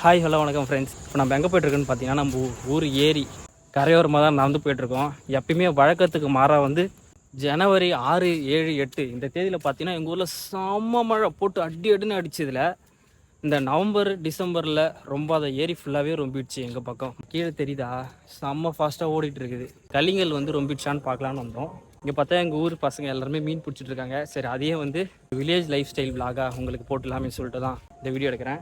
Hi hello வணக்கம் friends இப்போ நம்ம எங்கே போயிட்டுருக்கோன்னு பார்த்தீங்கன்னா நம்ம ஊர் ஏரி. கரையோரமாக தான் நடந்து போயிட்டுருக்கோம். எப்பயுமே வழக்கத்துக்கு மாறாக வந்து ஜனவரி ஆறு ஏழு எட்டு இந்த தேதியில் பார்த்தீங்கன்னா எங்கள் ஊரில் செம்ம மழை போட்டு அடி அடின்னு அடிச்சதுல இந்த நவம்பர் டிசம்பரில் ரொம்ப அதை ஏரி ஃபுல்லாகவே ரொம்பிடுச்சு எங்கள் பக்கம். கீழே தெரியுதா? செம்ம ஃபாஸ்ட்டாக ஓடிட்டு இருக்குது கலிங்கல் வந்து ரொம்பிடுச்சான்னு பார்க்கலான்னு வந்தோம். இங்கே பார்த்தா எங்கள் ஊர் பசங்க எல்லாருமே மீன் பிடிச்சிட்டு இருக்காங்க. சரி அதையே வந்து வில்லேஜ் லைஃப் ஸ்டைல் விலாகாக உங்களுக்கு போட்டுலாமே சொல்லிட்டு தான் இந்த வீடியோ எடுக்கிறேன்.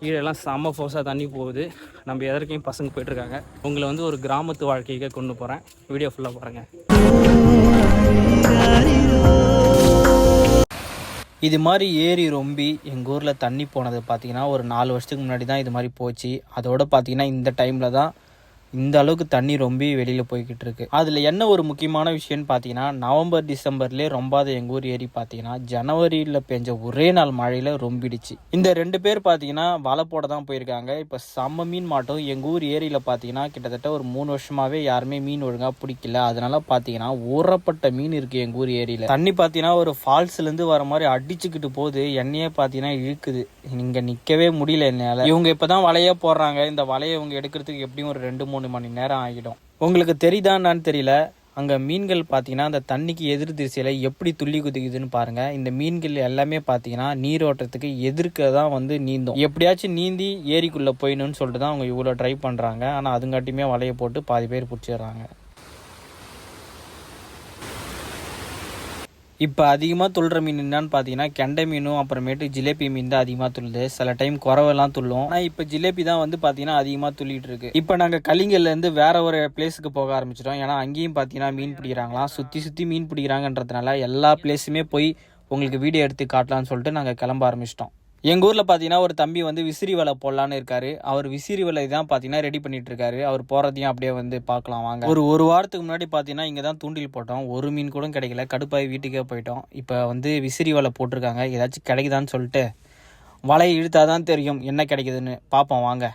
கீழே எல்லாம் செம்ம ஃபோர்ஸாக தண்ணி போகுது. நம்ம எதற்கையும் பசங்க போயிட்டுருக்காங்க உங்களை வந்து ஒரு கிராமத்து வாழ்க்கைக்கு கொண்டு போகிறேன் வீடியோ ஃபுல்லாக பாருங்கள் இது மாதிரி ஏரி ரொம்பி எங்கள் ஊரில் தண்ணி போனது பார்த்தீங்கன்னா ஒரு நாலு வருஷத்துக்கு முன்னாடி தான் இது மாதிரி போச்சு. அதோட பார்த்தீங்கன்னா இந்த டைமில் தான் இந்த அளவுக்கு தண்ணி ரொம்ப வெளியில் போய்கிட்டு இருக்கு. அதில் என்ன ஒரு முக்கியமான விஷயம்னு பார்த்தீங்கன்னா நவம்பர் டிசம்பர்லேயே ரொம்பாத எங்கள் ஊர் ஏரி பார்த்தீங்கன்னா ஜனவரியில் பெஞ்ச ஒரே நாள் மழையில் ரொம்பிடுச்சு. இந்த ரெண்டு பேர் பார்த்தீங்கன்னா வலை போட தான் போயிருக்காங்க. இப்போ செம்ம மீன் மாட்டோம். எங்கள் ஊர் ஏரியில் பார்த்தீங்கன்னா கிட்டத்தட்ட ஒரு மூணு வருஷமாகவே யாருமே மீன் ஒழுங்காக பிடிக்கல. அதனால பார்த்தீங்கன்னா ஊறப்பட்ட மீன் இருக்குது எங்கள் ஊர் ஏரியில். தண்ணி பார்த்தீங்கன்னா ஒரு ஃபால்ஸ்லேருந்து வர மாதிரி அடிச்சுக்கிட்டு போகுது. என்னையே பார்த்தீங்கன்னா இழுக்குது. இங்கே நிற்கவே முடியல என்னால். இவங்க இப்போ தான் வலையே போடுறாங்க. இந்த வலையை இவங்க எடுக்கிறதுக்கு எப்படியும் ஒரு ரெண்டு மூணு மூணு மணி நேரம் ஆகிடும். உங்களுக்கு தெரியுதான்னு தெரியல. அங்கே மீன்கள் பார்த்தீங்கன்னா அந்த தண்ணிக்கு எதிர் திசையில் எப்படி துள்ளி குதிக்குதுன்னு பாருங்கள் இந்த மீன்கள் எல்லாமே பார்த்தீங்கன்னா நீரோட்டத்துக்கு எதிர்க்க தான் வந்து நீந்தும். எப்படியாச்சும் நீந்தி ஏரிக்குள்ளே போயிடணும்னு சொல்லிட்டு தான் அவங்க இவ்வளோ ட்ரை பண்ணுறாங்க ஆனால் அதுங்காட்டியுமே வலையை போட்டு பாதி பேர் பிடிச்சிடுறாங்க. இப்போ அதிகமாக துள்ளுற மீன் என்னன்னு பார்த்தீங்கன்னா கெண்டை மீனும் அப்புறமேட்டு ஜிலேபி மீன் தான் அதிகமாக துள்ளுது. சில டைம் குறவெல்லாம் துள்ளும். ஆனால் இப்போ ஜிலேபி தான் வந்து பார்த்தீங்கன்னா அதிகமாக துள்ளிட்டு இருக்கு. இப்போ நாங்கள் கலிங்கல்லேருந்து வேற ஒரு பிளேஸுக்கு போக ஆரம்பிச்சிட்டோம். ஏன்னா அங்கேயும் பார்த்தீங்கன்னா மீன் பிடிக்கிறாங்களாம். சுற்றி சுற்றி மீன் பிடிக்கிறாங்கன்றதுனால எல்லா பிளேஸுமே போய் உங்களுக்கு வீடியோ எடுத்து காட்டலாம்னு சொல்லிட்டு நாங்கள் கிளம்ப ஆரம்பிச்சிட்டோம். எங்கள் ஊரில் பார்த்தீங்கன்னா ஒரு தம்பி வந்து விசிறி வலை போடலான்னு இருக்காரு. அவர் விசிறி வலை தான் பார்த்தீங்கன்னா ரெடி பண்ணிட்டு இருக்காரு. அவர் போகிறதையும் அப்படியே வந்து பார்க்கலாம் வாங்க. ஒரு ஒரு வாரத்துக்கு முன்னாடி பார்த்தீங்கன்னா இங்கே தான் தூண்டில் போட்டோம். ஒரு மீன் கூட கிடைக்கல. கடுப்பாய் வீட்டுக்கே போயிட்டோம். இப்போ வந்து விசிறி வலை போட்டிருக்காங்க. ஏதாச்சும் கிடைக்குதான்னு சொல்லிட்டு வலையை இழுத்தாதான் தெரியும் என்ன கிடைக்குதுன்னு. பார்ப்போம் வாங்க.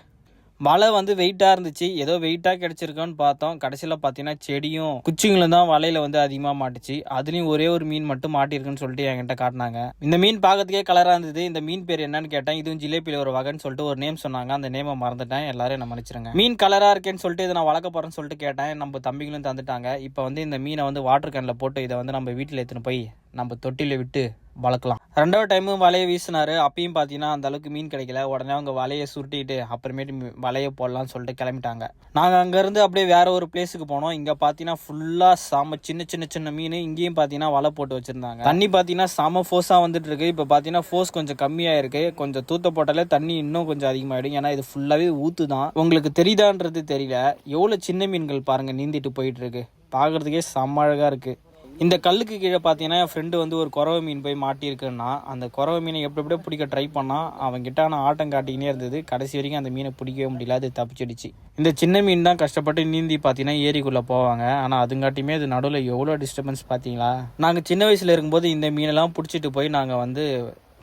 வலை வந்து வெயிட்டாக இருந்துச்சு. ஏதோ வெயிட்டாக கிடச்சிருக்கோன்னு பார்த்தோம். கடைசியில் பார்த்தீங்கன்னா செடியும் குச்சிங்களும் தான் வலையில் வந்து அதிகமாக மாட்டுச்சு. அதுலேயும் ஒரே ஒரு மீன் மட்டும் மாட்டிருக்குன்னு சொல்லிட்டு என்கிட்ட காட்டினாங்க. இந்த மீன் பார்க்கறதுக்கே கலராக இருந்தது. இந்த மீன் பேர் என்னன்னு கேட்டேன். இதுவும் ஜிலேபியில் ஒரு வகைன்னு சொல்லிட்டு ஒரு நேம் சொன்னாங்க. அந்த நேமை மறந்துட்டேன். எல்லாரும் என்ன மன்னிச்சிருங்க. மீன் கலராக இருக்கேன்னு சொல்லிட்டு இதை நான் வளர்க்க போகிறேன்னு சொல்லிட்டு கேட்டேன். நம்ம தம்பிகளும் தந்துட்டாங்க. இப்போ வந்து இந்த மீனை வந்து வாட்டர் கேனில் போட்டு இதை வந்து நம்ம வீட்டில் எடுத்துன்னு போய் நம்ம தொட்டியில் விட்டு வளர்க்கலாம். ரெண்டாவது டைமும் வலையை வீசினார். அப்பயும் பார்த்தீங்கன்னா அந்த அளவுக்கு மீன் கிடைக்கல. உடனே அவங்க வலையை சுருட்டிட்டு அப்புறமேட்டு மீ- வலையை போடலான்னு சொல்லிட்டு கிளம்பிட்டாங்க. நாங்கள் அங்கேருந்து அப்படியே வேற ஒரு பிளேஸுக்கு போனோம். இங்கே பார்த்தீங்கன்னா ஃபுல்லாக செம சின்ன சின்ன சின்ன மீன். இங்கேயும் பார்த்தீங்கன்னா வலை போட்டு வச்சுருந்தாங்க. தண்ணி பார்த்தீங்கன்னா செம ஃபோர்ஸாக வந்துட்டு இருக்கு இப்போ பார்த்தீங்கன்னா ஃபோர்ஸ் கொஞ்சம் கம்மியாக இருக்கு கொஞ்சம் தூத்த போட்டாலே தண்ணி இன்னும் கொஞ்சம் அதிகமாகிடும் ஏன்னா இது ஃபுல்லாகவே ஊத்து தான் உங்களுக்கு தெரியுதான்றது தெரியல. எவ்வளோ சின்ன மீன்கள் பாருங்கள் நீந்திட்டு போயிட்டு இருக்கு பார்க்கறதுக்கே செம்ம அழகாக இருக்குது இந்த கல்லுக்கு கீழே பார்த்தீங்கன்னா என் ஃப்ரெண்டு வந்து ஒரு குறவை மீன் போய் மாட்டியிருக்குன்னா அந்த குறவை மீனை எப்படி எப்படியோ பிடிக்க ட்ரை பண்ணால் அவன் ஆனால் ஆட்டம் காட்டிக்கினே இருந்தது. கடைசி வரைக்கும் அந்த மீனை பிடிக்கவே முடியல அது தப்பிச்சிடுச்சு. இந்த சின்ன மீன் தான் கஷ்டப்பட்டு நீந்தி பார்த்தீங்கன்னா ஏரிக்குள்ளே போவாங்க. ஆனால் அதுங்காட்டியுமே அது நடுவில் எவ்வளோ டிஸ்டர்பன்ஸ் பார்த்தீங்களா? நாங்கள் சின்ன வயசில் இருக்கும்போது இந்த மீனெல்லாம் பிடிச்சிட்டு போய் நாங்கள் வந்து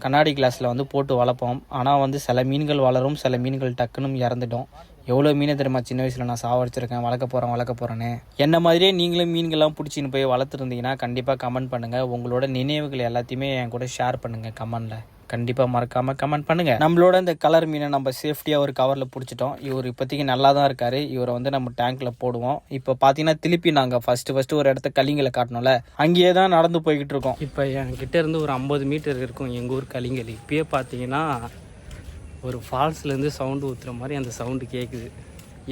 கண்ணாடி கிளாஸில் வந்து போட்டு வளர்ப்போம். ஆனால் வந்து சில மீன்கள் வளரும் சில மீன்கள் டக்குன்னு இறந்துட்டோம் எவ்வளோ மீனை தெரியுமா? சின்ன வயசில் நான் சாவடிச்சிருக்கேன். வளர்க்க போகிறேன் வளர்க்க போகிறேன்னு என்ன மாதிரியே நீங்களும் மீன்கள்லாம் பிடிச்சின்னு போய் வளர்த்துருந்தீங்கன்னா கண்டிப்பாக கமெண்ட் பண்ணுங்கள் உங்களோட நினைவுகள் எல்லாத்தையுமே என் கூட ஷேர் பண்ணுங்கள் கமெண்டில் கண்டிப்பாக மறக்காமல் கமெண்ட் பண்ணுங்கள் நம்மளோட இந்த கலர் மீனை நம்ம சேஃப்டியாக ஒரு கவரில் பிடிச்சிட்டோம். இவர் இப்போதைக்கு நல்லா தான் இருக்கார். இவரை வந்து நம்ம டேங்க்கில் போடுவோம். இப்போ பார்த்தீங்கன்னா திருப்பி நாங்கள் ஃபஸ்ட்டு ஃபஸ்ட்டு ஒரு இடத்த கலிங்கலை காட்டணும்ல. அங்கேயே தான் நடந்து போய்கிட்டு இருக்கோம். இப்போ என்கிட்ட இருந்து ஒரு ஐம்பது மீட்டர் இருக்கும் எங்கள் ஊர் கலிங்கல். இப்பயே பார்த்தீங்கன்னா ஒரு ஃபால்ஸ்லேருந்து சவுண்டு ஊற்றுற மாதிரி அந்த சவுண்டு கேட்குது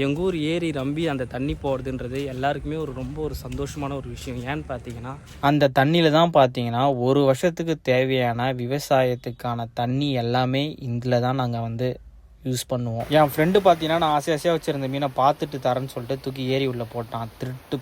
எங்கள் ஊர் ஏரி ரம்பி அந்த தண்ணி போகிறதுன்றது எல்லாருக்குமே ஒரு ரொம்ப ஒரு சந்தோஷமான ஒரு விஷயம். ஏன்னு பார்த்தீங்கன்னா அந்த தண்ணியில் தான் பார்த்தீங்கன்னா ஒரு வருஷத்துக்கு தேவையான விவசாயத்துக்கான தண்ணி எல்லாமே இதில் தான் நாங்கள் வந்து யூஸ் பண்ணுவோம். என் ஃப்ரெண்டு பார்த்தீங்கன்னா நான் ஆசை ஆசையாக வச்சுருந்த மீனை பார்த்துட்டு தரேன்னு சொல்லிட்டு தூக்கி ஏரி உள்ளே போட்டான். திருட்டு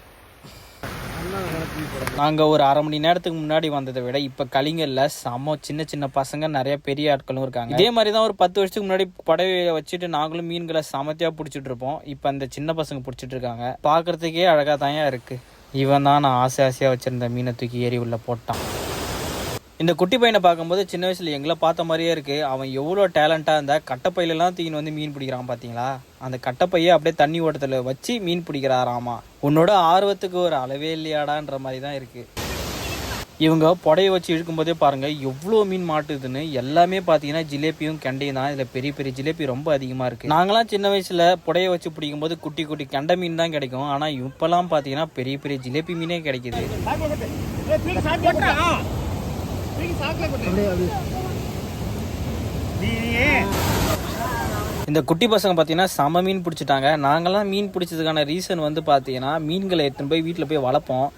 நாங்கள் ஒரு அரை மணி நேரத்துக்கு முன்னாடி வந்ததை விட இப்போ கலிங்கல்ல செம சின்ன சின்ன பசங்க நிறைய பெரிய ஆட்களும் இருக்காங்க. இதே மாதிரி தான் ஒரு பத்து வருஷத்துக்கு முன்னாடி புடவையை வச்சுட்டு நாங்களும் மீன்களை சமத்தியாக பிடிச்சிட்டு இருப்போம். இப்போ அந்த சின்ன பசங்க பிடிச்சிட்டு இருக்காங்க. பார்க்கறதுக்கே அழகாக தான் இருக்குது இவன் தான் நான் ஆசை ஆசையாக வச்சுருந்த மீனை தூக்கி ஏறி உள்ள போட்டான். இந்த குட்டி பையனை பார்க்கும்போது சின்ன வயசுல எங்களை பார்த்த மாதிரியே இருக்கு. அவன் எவ்வளோ டேலண்ட்டாக இருந்தா கட்டைப்பையிலலாம் தீன் வந்து மீன் பிடிக்கிறான் பார்த்தீங்களா அந்த கட்டைப்பையை அப்படியே தண்ணி ஓட்டத்தில் வச்சு மீன் பிடிக்கிறாராமா. உன்னோட ஆர்வத்துக்கு ஒரு அளவே இல்லையாடான்ற மாதிரி தான் இருக்கு. இவங்க புடைய வச்சு இழுக்கும்போதே பாருங்க எவ்வளோ மீன் மாட்டுதுன்னு எல்லாமே பார்த்தீங்கன்னா ஜிலேபியும் கெண்டையும் தான். இதில் பெரிய பெரிய ஜிலேபி ரொம்ப அதிகமாக இருக்குது நாங்களாம் சின்ன வயசில் புடைய வச்சு பிடிக்கும்போது குட்டி குட்டி கெண்டை மீன் தான் கிடைக்கும். ஆனால் இப்போலாம் பார்த்தீங்கன்னா பெரிய பெரிய ஜிலேபி மீனே கிடைக்குது. இந்த குட்டி பசங்க பார்த்தீங்கன்னா செம மீன் பிடிச்சிட்டாங்க. நாங்களாம் மீன் பிடிச்சதுக்கான ரீசன் வந்து பார்த்தீங்கன்னா மீன்களை எடுத்துன்னு போய் வீட்டில் போய் வளர்ப்போம்.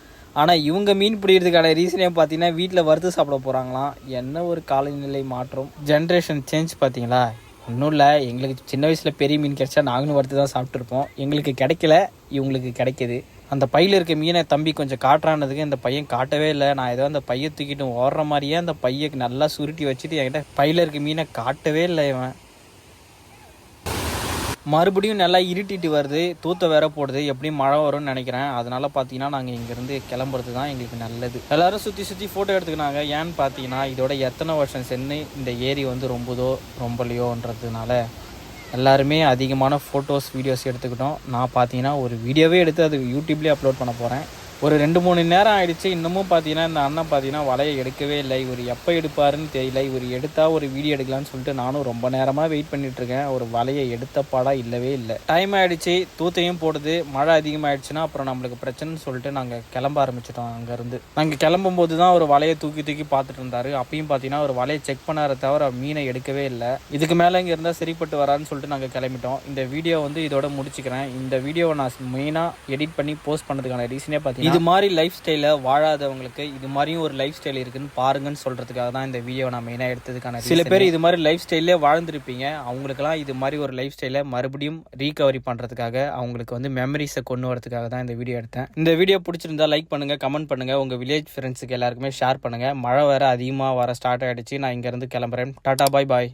ஆனால் இவங்க மீன் பிடிக்கிறதுக்கான ரீசனே பார்த்தீங்கன்னா வீட்டில் வறுத்து சாப்பிட போகிறாங்களாம் என்ன ஒரு காலநிலை மாற்றம். ஜென்ரேஷன் சேஞ்ச் பார்த்தீங்களா? ஒன்றும் இல்லை. எங்களுக்கு சின்ன வயசில் பெரிய மீன் கிடைச்சா நாங்களும் வறுத்து தான் சாப்பிட்ருப்போம் எங்களுக்கு கிடைக்கல இவங்களுக்கு கிடைக்கிது. அந்த பையில் இருக்க மீனை தம்பி கொஞ்சம் காட்டுறானதுக்கு இந்த பையன் காட்டவே இல்லை. நான் ஏதோ அந்த பையை தூக்கிட்டு ஓடுற மாதிரியே அந்த பையை நல்லா சுருட்டி வச்சுட்டு என்கிட்ட பையில் இருக்க மீனை காட்டவே இல்லை இவன். மறுபடியும் நல்லா இருட்டிட்டு வருது. தூத்த வேற போடுது. எப்படியும் மழை வரும்னு நினைக்கிறேன். அதனால பார்த்தீங்கன்னா நாங்கள் இங்கேருந்து கிளம்புறது தான் எங்களுக்கு நல்லது. எல்லாரும் சுற்றி சுற்றி ஃபோட்டோ எடுத்துக்கினாங்க. ஏன்னு பார்த்தீங்கன்னா இதோட எத்தனை வருஷம் சென்று இந்த ஏரி வந்து ரொம்பதோ ரொம்பலையோன்றதுனால எல்லாருமே அதிகமான ஃபோட்டோஸ் வீடியோஸ் எடுத்துக்கிட்டோம். நான் பார்த்தீங்கன்னா ஒரு வீடியோவே எடுத்து அது யூடியூப்லேயே அப்லோட் பண்ண போகிறேன் ஒரு ரெண்டு மூணு நேரம் ஆயிடுச்சு. இன்னமும் பார்த்தீங்கன்னா இந்த அண்ணன் பார்த்தீங்கன்னா வலையை எடுக்கவே இல்லை. இவர் எப்போ எடுப்பாருன்னு தெரியல. இவர் எடுத்தால் ஒரு வீடியோ எடுக்கலாம்னு சொல்லிட்டு நானும் ரொம்ப நேரமாக வெயிட் பண்ணிகிட்ருக்கேன் ஒரு வலையை எடுத்த பாடாக இல்லவே இல்லை. டைம் ஆகிடுச்சு தூத்தையும் போடுது. மழை அதிகமாகிடுச்சுன்னா அப்புறம் நம்மளுக்கு பிரச்சனைன்னு சொல்லிட்டு நாங்கள் கிளம்ப ஆரம்பிச்சிட்டோம் அங்கேருந்து. நாங்கள் கிளம்பும் போது தான் ஒரு வலையை தூக்கி தூக்கி பார்த்துட்டு இருந்தாரு. அப்பயும் பார்த்தீங்கன்னா ஒரு வலையை செக் பண்ணார தவிர மீனை எடுக்கவே இல்லை. இதுக்கு மேலே இங்கே இருந்தால் சரிப்பட்டு வரான்னு சொல்லிட்டு நாங்கள் கிளம்பிட்டோம். இந்த வீடியோ வந்து இதோட முடிச்சுக்கிறேன். இந்த வீடியோவை நான் மெயினாக எடிட் பண்ணி போஸ்ட் பண்ணதுக்கான ரீசனே பார்த்தீங்கன்னா இது மாதிரி லைஃப் ஸ்டைலில் வாழாதவங்களுக்கு இது மாதிரியும் ஒரு லைஃப் ஸ்டைல் இருக்குன்னு பாருங்கன்னு சொல்கிறதுக்காக தான் இந்த வீடியோ நான் மெயினாக எடுத்ததுக்கான சில பேர் இது மாதிரி லைஃப் ஸ்டைல்லே வாழ்ந்துருப்பீங்க. அவங்களுக்குலாம் இது மாதிரி ஒரு லைஃப் ஸ்டைலை மறுபடியும் ரீகவரி பண்ணுறதுக்காக அவங்களுக்கு வந்து மெமரிஸை கொண்டு வரதுக்காக தான் இந்த வீடியோ எடுத்தேன். இந்த வீடியோ பிடிச்சிருந்தா லைக் பண்ணுங்கள் கமெண்ட் பண்ணுங்கள் உங்கள் வில்லேஜ் ஃப்ரெண்ட்ஸுக்கு எல்லாருக்குமே ஷேர் பண்ணுங்கள் மழை வேறு அதிகமாக வர ஸ்டார்ட் ஆகிடுச்சு நான் இங்கேருந்து கிளம்புறேன். டாடா பாய் பாய்